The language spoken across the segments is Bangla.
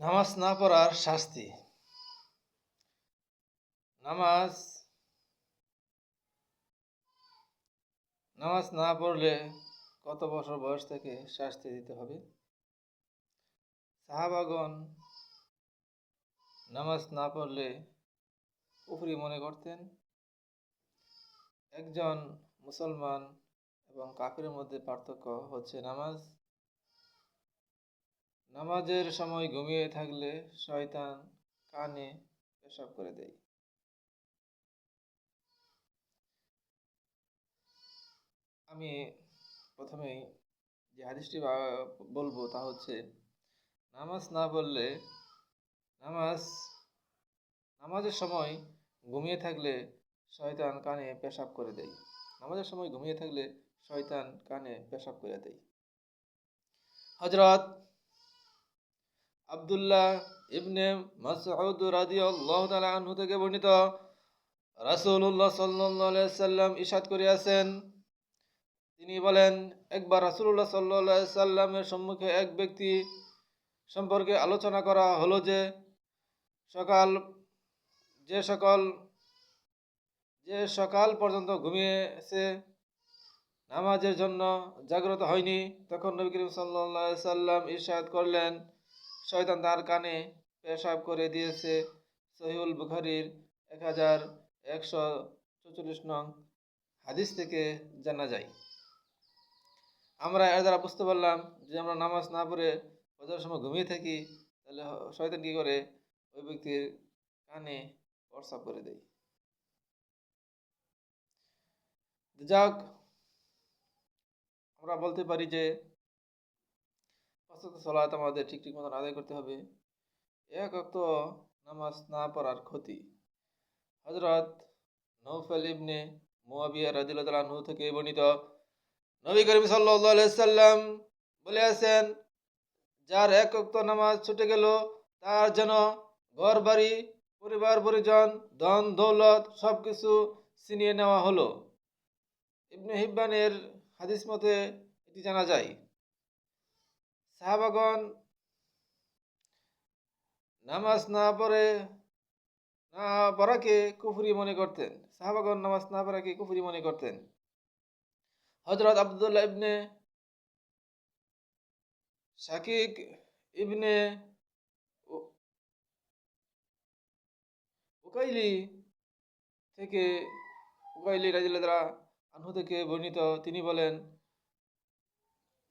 নামাজ না পড়ার শাস্তি। নামাজ নামাজ না পড়লে কত বছর বয়স থেকে শাস্তি দিতে হবে? সাহাবাগণ নামাজ না পড়লে কুফরি মনে করতেন? একজন মুসলমান এবং কাফের মধ্যে পার্থক্য হচ্ছে নামাজ নামাজের সময় ঘুমিয়ে থাকলে শয়তান কানে পেশাব করে দেয়। আমি প্রথমেই যে হাদিসটি বলব তা হচ্ছে, নামাজ না বললে নামাজ, নামাজের সময় ঘুমিয়ে থাকলে শয়তান কানে পেশাব করে দেয়। নামাজের সময় ঘুমিয়ে থাকলে শয়তান কানে পেশাব করে দেয়। হজরত আব্দুল্লাহ ইবনে মাসউদ রাদিয়াল্লাহু তাআলা আনহু থেকে বর্ণিত। রাসূলুল্লাহ সাল্লাল্লাহু আলাইহি সাল্লাম ইরশাদ করিয়াছেন। তিনি বলেন, একবার রাসূলুল্লাহ সাল্লাল্লাহু সাল্লামের সম্মুখে এক ব্যক্তি সম্পর্কে আলোচনা করা হলো যে, সকাল, যে সকল, যে সকাল পর্যন্ত ঘুমিয়েছে, নামাজের জন্য জাগ্রত হয়নি, তখন নবী করিম আলাইহি সাল্লাম ইরশাদ করলেন। শয়তান তার কানে পেশাব করে দিয়েছে। সহিউল বুখারীর এক হাজার একশো চৌচল্লিশ নং হাদিস থেকে জানা যায়। আমরা এর দ্বারা বুঝতে পারলাম যে আমরা নামাজ না পড়ে ফজরের সময় ঘুমিয়ে থাকি, তাহলে শয়তান কী করে? ওই ব্যক্তির কানে প্রস্রাব করে দেয়। যাক, আমরা বলতে পারি যে সলাত আমাদের ঠিক ঠিক মতন আদায় করতে হবে। এক অক্ত নামাজ না পড়ার ক্ষতি। হজরত নৌফল ইবনে মুয়াবিয়া রাদিল্লাহ আনহু থেকে বর্ণিত নবী করিম সাল্লাম বলে আছেন, যার এক অক্ত নামাজ ছুটে গেল, তার যেন ঘর বাড়ি পরিবার, পরিজন, ধন, দৌলত সব কিছু ছিনিয়ে নেওয়া হলো। ইবনে হিব্বানের হাদিস মতে এটি জানা যায়। সাহাবাগণ নামাজ না পড়ে, না পড়াকে কুফরি মনে করতেন। সাহাবাগণ নামাজ না পড়াকে কুফুরি মনে করতেন। হজরত আবদুল্লাহ ইবনে শাকিক ইবনে উকাইলি থেকে, উকাইলি রাজিল্লাহ আনহু থেকে বর্ণিত তিনি বলেন,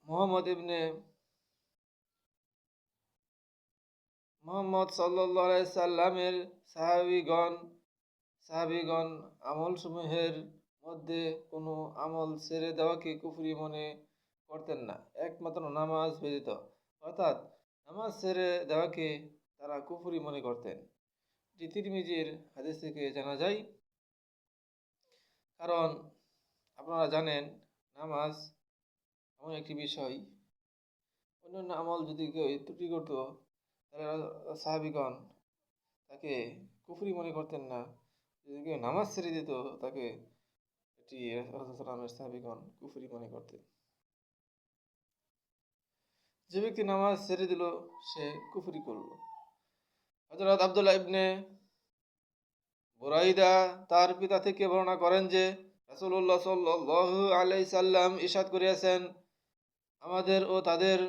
মোহাম্মদ ইবনে মোহাম্মদ আলাইহি সাল্লামের সাহাবিগণ, সাহাবীগণ আমলসমূহের মধ্যে কোনো আমল ছেড়ে দেওয়াকে কুফরি মনে করতেন না। একমাত্র নামাজ ব্যতীত, অর্থাৎ নামাজ ছেড়ে দেওয়াকে তারা কুফরি মনে করতেন। তিরমিজির হাদিস থেকে জানা যায়, কারণ আপনারা জানেন, নামাজ এমন একটি বিষয়। অন্যান্য আমল যদি কেউ ত্রুটি করতো সাহাবিগণ তাকে কুফরি মনে করতেন না। যদি কেউ নামাজ ছেড়ে দিত, তাকে এটি সাহাবিগণ কুফরি মনে করতেন। যে ব্যক্তি নামাজ ছেড়ে দিল, সে কুফরি করল। হজরত আবদুল্লাহ ইবনে বুরাইদা তার পিতা থেকে বর্ণনা করেন যে, রাসূলুল্লাহ সাল্লাল্লাহু আলাইহি সাল্লাম ইরশাদ করিয়াছেন, আমাদের ও তাদের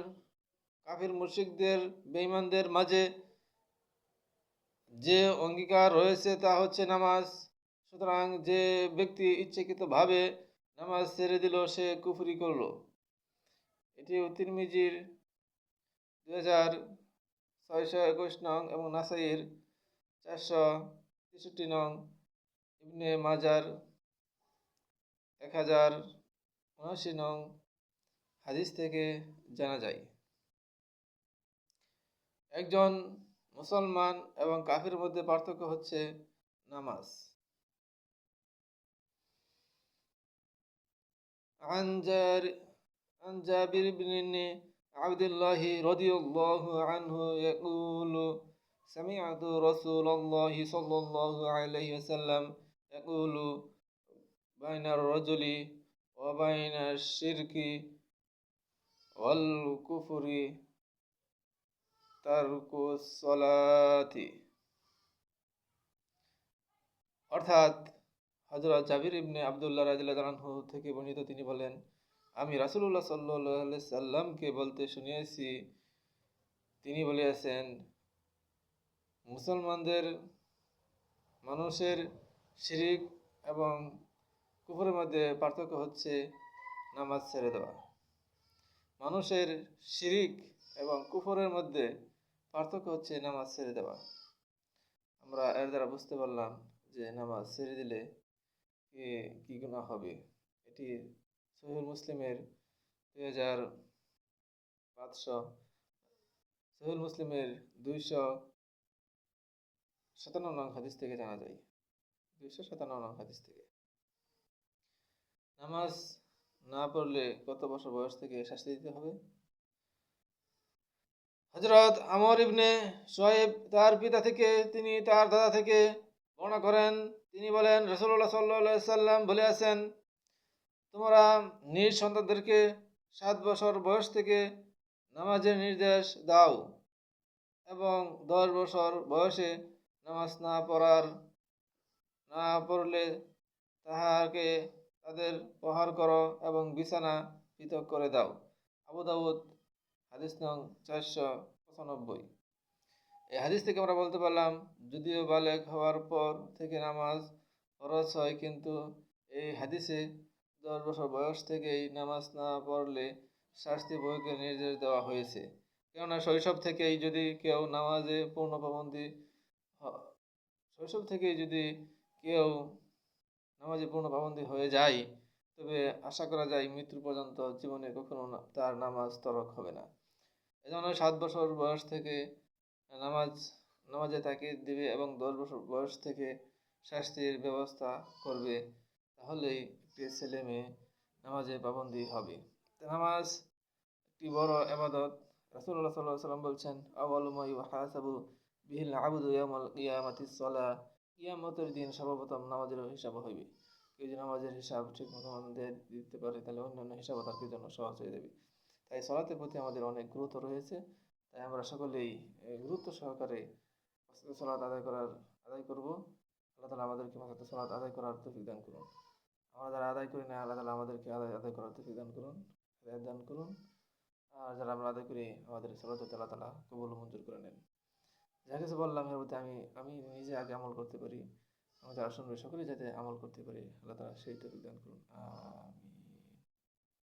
কাফির মুশরিকদের, বেঈমানদের মাঝে যে অঙ্গীকার রয়েছে তা হচ্ছে নামাজ। সুতরাং যে ব্যক্তি ইচ্ছাকৃতভাবে নামাজ ছেড়ে দিল, সে কুফরি করল। এটি তিরমিজির দুই হাজার ছয়শো একুশ নং এবং নাসাইয়ের চারশো তেষট্টি নং ইবনে মাজার এক হাজার উনআশি নং হাদিস থেকে জানা যায়। একজন মুসলমান এবং কাফির মধ্যে পার্থক্য হচ্ছে নামাজ عن جار عن جابر بن عبد الله رضي الله عنه يقول سمعت رسول الله صلى الله عليه وسلم يقول بين الرجل وبين الشرك والكفر সলাতি অর্থাৎ হজরত জাবির ইবনে আবদুল্লাহ রাজু থেকে বর্ণিত তিনি বলেন, আমি রাসুল্লাহ সাল্লাহ সাল্লামকে বলতে শুনিয়েছি। তিনি বলিয়াছেন, মুসলমানদের মানুষের শিরিক এবং কুফরের মধ্যে পার্থক্য হচ্ছে নামাজ ছেড়ে দেওয়া। মানুষের শিরিক এবং কুফরের মধ্যে পার্থক্য হচ্ছে নামাজ ছেড়ে দেওয়া। আমরা এর দ্বারা বুঝতে পারলাম যে নামাজ ছেড়ে দিলে কি কি গুণা হবে। এটি সহিহ মুসলিমের দুই হাজার পাঁচশো, সহিহ মুসলিমের দুইশো সাতান্ন নং হাদিস থেকে জানা যায়। দুইশো সাতান্ন নং হাদিস থেকে। নামাজ না পড়লে কত বছর বয়স থেকে শাস্তি দিতে হবে? হজরত আমর ইবনে সোয়েব তার পিতা থেকে তিনি তার দাদা থেকে বর্ণনা করেন। তিনি বলেন রসুল্লাহ সাল্লা সাল্লাম বলে আছেন, তোমরা নিজ সন্তানদেরকে সাত বছর বয়স থেকে নামাজের নির্দেশ দাও এবং দশ বছর বয়সে নামাজ না পড়ার, না পড়লে তাহাকে তাদের প্রহার করো এবং বিছানা পৃথক করে দাও। আবু হাদিস নং চারশো পঁচানব্বই। এই হাদিস থেকে আমরা বলতে পারলাম, যদিও বালেক হওয়ার পর থেকে নামাজ খরচ হয়, কিন্তু এই হাদিসে দশ বছর বয়স থেকেই নামাজ না পড়লে শাস্তি বইকে নির্দেশ দেওয়া হয়েছে। কেননা শৈশব থেকেই যদি কেউ নামাজে পূর্ণ পাবন্দি শৈশব থেকেই যদি কেউ নামাজে পূর্ণ পাবন্দি হয়ে যায় তবে আশা করা যায় মৃত্যু পর্যন্ত জীবনে কখনো তার নামাজ তরক হবে না। এজন্য সাত বছর বয়স থেকে নামাজ নামাজে তাকে দিবে এবং দশ বছর বয়স থেকে শাস্তির ব্যবস্থা করবে, তাহলেই একটি ছেলে মেয়ে নামাজে পাবন্দি হবে। নামাজ একটি বড় এবাদত রাসূলুল্লাহ সাল্লাল্লাহু আলাইহি সাল্লাম বলছেন আওয়ালুমা ইউহাসাবু বিহিল আবদু ইয়াউমাল কিয়ামাতিস সালাহ কিয়ামতের দিন সর্বপ্রথম নামাজের হিসাব হইবে। কেউ যদি নামাজের হিসাব ঠিক মতো দিতে পারে, তাহলে অন্যান্য হিসাব তার জন্য সহজ হয়ে যাবে। তাই সলাতের প্রতি আমাদের অনেক গুরুত্ব রয়েছে। তাই আমরা সকলেই গুরুত্ব সহকারে সলাত আদায় করার, আদায় করব। আল্লাহ তালা আমাদেরকে পাঁচওয়াক্ত সলাত আদায় করার তৌফিক দান করুন। আমরা যারা আদায় করি না, আল্লাহ তালা আমাদেরকে আদায় আদায় করার তৌফিক দান করুন, হেদায়েত দান করুন। আর যারা আমরা আদায় করি, আমাদের সলাত আল্লাহ তালা কবুল মঞ্জুর করে নেন। যা কিছু বললাম এর প্রতি আমি আমি নিজে আগে আমল করতে পারি। আমাদের আসন সকলে যাতে আমল করতে পারি আল্লাহ তারা সেই তৌফিক দান করুন। আমিন।